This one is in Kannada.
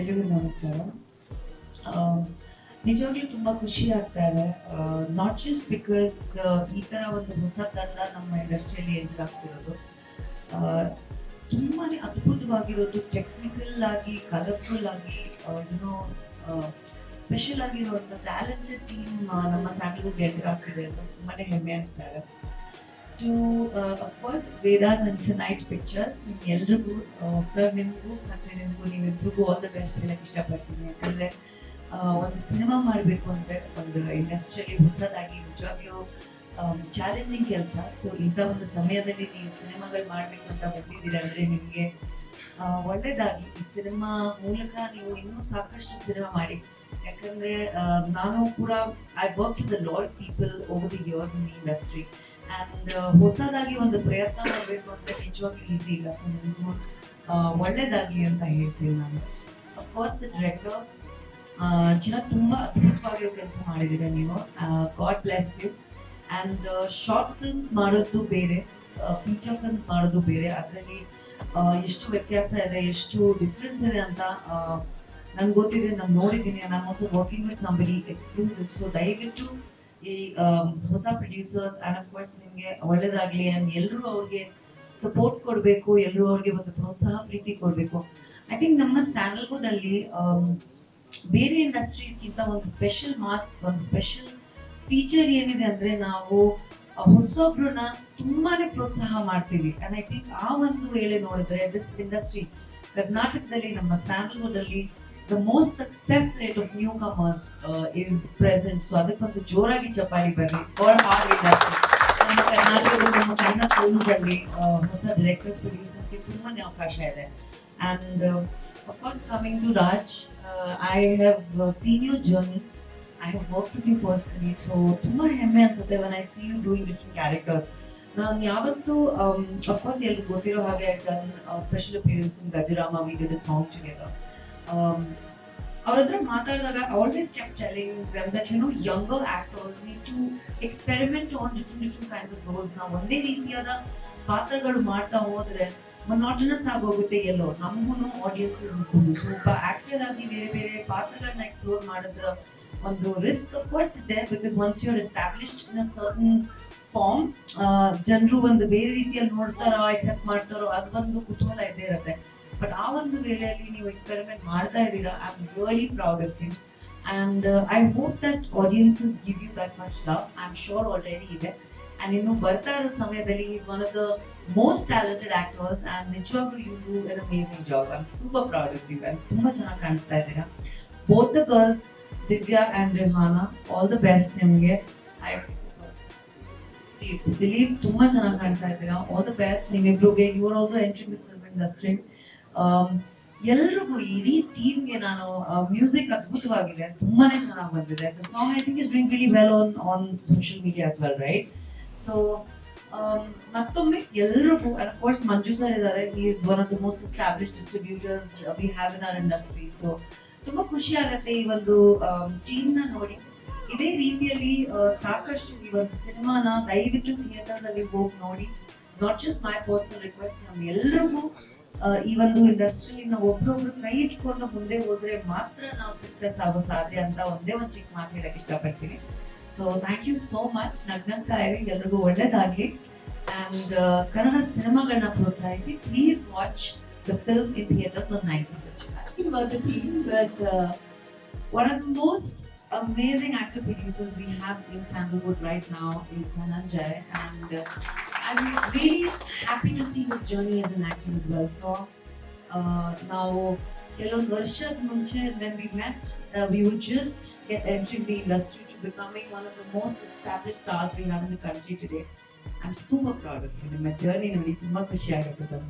ಎಲ್ರಿಗೂ ನಮಸ್ಕಾರ. ನಿಜವಾಗ್ಲೂ ತುಂಬಾ ಖುಷಿ ಆಗ್ತಾ ಇದೆ. ನಾಟ್ ಜಸ್ಟ್ ಬಿಕಾಸ್ ಈ ತರ ಒಂದು ಹೊಸ ತಂಡ ನಮ್ಮ ಇಂಡಸ್ಟ್ರಿಯಲ್ಲಿ ಎಂಟರ್ ಆಗ್ತಿರೋದು ತುಂಬಾನೇ ಅದ್ಭುತವಾಗಿರೋದು ಟೆಕ್ನಿಕಲ್ ಆಗಿ ಕಲರ್ಫುಲ್ ಆಗಿ ಏನೋ ಸ್ಪೆಷಲ್ ಆಗಿರುವಂತ ಟ್ಯಾಲೆಂಟೆಡ್ ಟೀಮ್ ನಮ್ಮ ಸ್ಯಾಂಡಲ್ವುಡ್ ಎಂಟರ್ ಆಗ್ತಿದೆ ಅಂತ ತುಂಬಾನೇ ಹೆಮ್ಮೆ ಅನಿಸ್ತಾ ಇದೆ. To of course Vedant infinite pictures ನಿಮ್ಗೆ ಎಲ್ರಿಗೂ ಸರ್ ನಿಮಗೂ, ಮತ್ತೆ ನಿಮಗೂ ನೀವಿಬ್ರಿಗೂ ಆಲ್ ದ ಬೆಸ್ಟ್ ಹೇಳಕ್ ಇಷ್ಟಪಡ್ತೀನಿ. ಯಾಕಂದ್ರೆ ಒಂದು ಸಿನಿಮಾ ಮಾಡಬೇಕು ಅಂದರೆ ಒಂದು ಇಂಡಸ್ಟ್ರಿಯಲ್ಲಿ ಹೊಸದಾಗಿ ನಿಜವಾಗ್ಲೂ ಚಾಲೆಂಜಿಂಗ್ ಕೆಲಸ. ಸೊ ಇಂಥ ಒಂದು ಸಮಯದಲ್ಲಿ ನೀವು ಸಿನಿಮಾಗಳು ಮಾಡಬೇಕು ಅಂತ ಬಂದಿದ್ದೀರ ಅಂದರೆ ನಿಮಗೆ ಒಳ್ಳೆಯದಾಗಿ ಈ ಸಿನಿಮಾ ಮೂಲಕ ನೀವು ಇನ್ನೂ ಸಾಕಷ್ಟು ಸಿನಿಮಾ ಮಾಡಿ. ಯಾಕಂದ್ರೆ ನಾನು ಕೂಡ I work the of people over the years in industry and ಹೊಸದಾಗಿ ಒಂದು ಪ್ರಯತ್ನ ಮಾಡಬೇಕು ಅಂತ ನಿಜವಾಗಿ ಈಸಿ ಇಲ್ಲ. ಸೊ ನಿಮಗೂ ಒಳ್ಳೇದಾಗ್ಲಿ ಅಂತ ಹೇಳ್ತೀನಿ ನಾನು. ಅಫ್ಕೋರ್ಸ್ ಡೈರೆಕ್ಟರ್ ಚಿನ್ನ ತುಂಬಾ ಅದ್ಭುತವಾಗಿರೋ ಕೆಲಸ ಮಾಡಿದ್ದೀರಾ ನೀವು. God bless you and short films ಮಾಡೋದು ಬೇರೆ ಫೀಚರ್ ಫಿಲ್ಮ್ಸ್ ಮಾಡೋದು ಬೇರೆ. ಅದರಲ್ಲಿ ಎಷ್ಟು ವ್ಯತ್ಯಾಸ ಇದೆ, ಎಷ್ಟು ಡಿಫ್ರೆನ್ಸ್ ಇದೆ ಅಂತ ನನ್ಗೆ ಗೊತ್ತಿದೆ. ನಾನು ನೋಡಿದ್ದೀನಿ. ನಾನು also working with somebody exclusive so ದಯವಿಟ್ಟು ಈ ಹೊಸ ಪ್ರೊಡ್ಯೂಸರ್ಸ್ ಅಂಡ್ ಆಫ್ ಕೋರ್ಸ್ ನಿಮಗೆ ಒಳ್ಳೇದಾಗ್ಲಿ ಅಂಡ್ ಎಲ್ಲರೂ ಅವ್ರಿಗೆ ಸಪೋರ್ಟ್ ಕೊಡಬೇಕು ಎಲ್ಲರೂ ಅವ್ರಿಗೆ ಒಂದು ಪ್ರೋತ್ಸಾಹ ಪ್ರೀತಿ ಕೊಡಬೇಕು. ಐ ಥಿಂಕ್ ನಮ್ಮ ಸ್ಯಾಂಡಲ್ವುಡ್ ಅಲ್ಲಿ ಬೇರೆ ಇಂಡಸ್ಟ್ರೀಸ್ಗಿಂತ ಒಂದು ಸ್ಪೆಷಲ್ ಮಾರ್ಕ್ ಒಂದು ಸ್ಪೆಷಲ್ ಫೀಚರ್ ಏನಿದೆ ಅಂದ್ರೆ ನಾವು ಹೊಸೊಬ್ರನ್ನ ತುಂಬಾನೇ ಪ್ರೋತ್ಸಾಹ ಮಾಡ್ತೀವಿ. ಅಂಡ್ ಐ ಥಿಂಕ್ ಆ ಒಂದು ವೇಳೆ ನೋಡಿದ್ರೆ ದಿಸ್ ಇಂಡಸ್ಟ್ರಿ ಕರ್ನಾಟಕದಲ್ಲಿ ನಮ್ಮ ಸ್ಯಾಂಡಲ್ವುಡ್ ಅಲ್ಲಿ the most success rate of newcomers is present so ಅದಕ್ಕೊಂದು ಜೋರಾಗಿ ಚಪಾಳಿ ಬರಲಿ ಫಾರ್ ಆರ್ ಇಂಡಸ್ಟ್ರಿ ನಮ್ಮ ಕರ್ನಾಟಕದಲ್ಲಿ ನಮ್ಮ ಕನ್ನಡ ಫಿಲ್ಮ್ಸ್ ಅಲ್ಲಿ ಆ, ಹೊಸ ಡೈರೆಕ್ಟರ್ಸ್ ಪ್ರೊಡ್ಯೂಸರ್ಸ್ಗೆ ತುಂಬಾನೇ ಅವಕಾಶ ಇದೆ. And of course coming to Raj I have seen you journey I have work with you personally so ತುಂಬಾ ಹೆಮ್ಮೆ ಅನ್ಸುತ್ತೆ one I see you doing different characters ನಾನು ಯಾವತ್ತೂ ಅಫ್ಕೋರ್ಸ್ ಎಲ್ರಿಗೂ ಗೊತ್ತಿರೋ ಹಾಗೆ done special appearance in Gajarama we did song together ಅವ್ರ ಹತ್ರ ಮಾತಾಡಿದಾಗ always kept them that you know younger actors need to experiment on different different kinds of roles ನಾವು ಒಂದೇ ರೀತಿಯಾದ ಪಾತ್ರಗಳು ಮಾಡ್ತಾ ಹೋದ್ರೆ ಮೊನಾಟನಸ್ ಆಗೋಗುತ್ತೆ ಎಲ್ಲೋ. ನಮಗೂ ಆಡಿಯನ್ಸಸ್ ಸ್ವಲ್ಪ ಆಕ್ಟರ್ ಆಗಿ ಬೇರೆ ಬೇರೆ ಪಾತ್ರಗಳನ್ನ ಎಕ್ಸ್ಪ್ಲೋರ್ ಮಾಡಿದ್ರೆ ಒಂದು ರಿಸ್ಕ್ ಆಫ್ ಕೋರ್ಸ್ ಇದೆ because once your established in a certain form ಜನರು ಒಂದು ಬೇರೆ ರೀತಿಯಲ್ಲಿ ನೋಡ್ತಾರೋ ಎಕ್ಸೆಪ್ಟ್ ಮಾಡ್ತಾರೋ, ಅದು ಒಂದು ಕುತೂಹಲ ಇದ್ದೇ ಇರುತ್ತೆ. ಬಟ್ ಆ ಒಂದು ವೇಳೆಯಲ್ಲಿ ನೀವು ಎಕ್ಸ್ಪೆರಿಮೆಂಟ್ ಮಾಡ್ತಾ ಇದ್ದೀರಾ? I am really proud of you and I hope that audiences give you that much love I am sure already ಇದೆ. ಅಂಡ್ ಇನ್ನು ಬರ್ತಾ ಇರೋ ಸಮಯದಲ್ಲಿ is one of the most talented actors and ನಿಜವಾಗ್ಲೂ you do an amazing job I am super proud of you and ತುಂಬಾ ಚೆನ್ನಾಗಿ ಕಾಣಿಸ್ತಾ ಇದ್ದೀರಾ? Both the girls Divya and Rihana all the best ನಿಮಗೆ. ಐ ದಿಲೀಪ್ ತುಂಬಾ ಚೆನ್ನಾಗಿ ಕಾಣ್ತಾ ಇದ್ದೀರಾ? All the best ನಿಮ್ಮಿಬ್ರಿಗೆ. You are also entering the film industry ಎಲ್ರಿಗೂ ಇಡೀ ಟೀಮ್ಗೆ ನಾನು ಮ್ಯೂಸಿಕ್ ಅದ್ಭುತವಾಗಿದೆ. ತುಂಬಾನೇ ಚೆನ್ನಾಗಿ ಬಂದಿದೆ. Song I think is doing really well on on social media as well right so ಮತ್ತೊಮ್ಮೆ ಎಲ್ರಿಗೂ and of course Manju sir ಇದ್ದಾರೆ. He is one of the most establish distributors we have in our industry so ತುಂಬಾ ಖುಷಿ ಆಗುತ್ತೆ ಈ ಒಂದು ಟೀಮ್ ನೋಡಿ. ಇದೇ ರೀತಿಯಲ್ಲಿ ಸಾಕಷ್ಟು ಈ ಒಂದು ಸಿನಿಮಾನ ದಯವಿಟ್ಟು ಥಿಯೇಟರ್ಸ್ ಅಲ್ಲಿ ಹೋಗಿ ನೋಡಿ. Not just my personal request ಆ, ಈ ಒಂದು ಇಂಡಸ್ಟ್ರಿಯಲ್ಲಿ ನಾವು ಒಬ್ರೊಬ್ರು ಕೈ ಇಟ್ಕೊಂಡು ಮುಂದೆ ಹೋದ್ರೆ ಮಾತ್ರ ನಾವು ಸಕ್ಸಸ್ ಆಗೋ ಸಾಧ್ಯ ಅಂತ ಒಂದೇ ಒಂದು ಚಿಕ್ಕ ಮಾತು ಹೇಳಕ್ ಇಷ್ಟಪಡ್ತೀನಿ. So thank you so much ನಗ್ನಗ್ತಾ ಇರಿ ಎಲ್ರಿಗೂ ಒಳ್ಳೇದಾಗ್ಲಿ. ಅಂಡ್ ಕನ್ನಡ ಸಿನಿಮಾಗಳನ್ನ ಪ್ರೋತ್ಸಾಹಿಸಿ please watch the film in theatres on nineteen July about the team, but one of the most amazing actor producers we have in Sandalwood right now is and I'm really happy to see his journey as an actor as well. So uh, now. ಕೆಲವೊಂದು ವರ್ಷದ ಮುಂಚೆ when we met, uh, we were just get entering the industry to becoming one of the most established stars we have in the country today. I'm super proud of you. ನಿಮ್ಮ ಜರ್ನಿ ನೋಡಿ ತುಂಬಾ ಖುಷಿ ಆಗುತ್ತೆ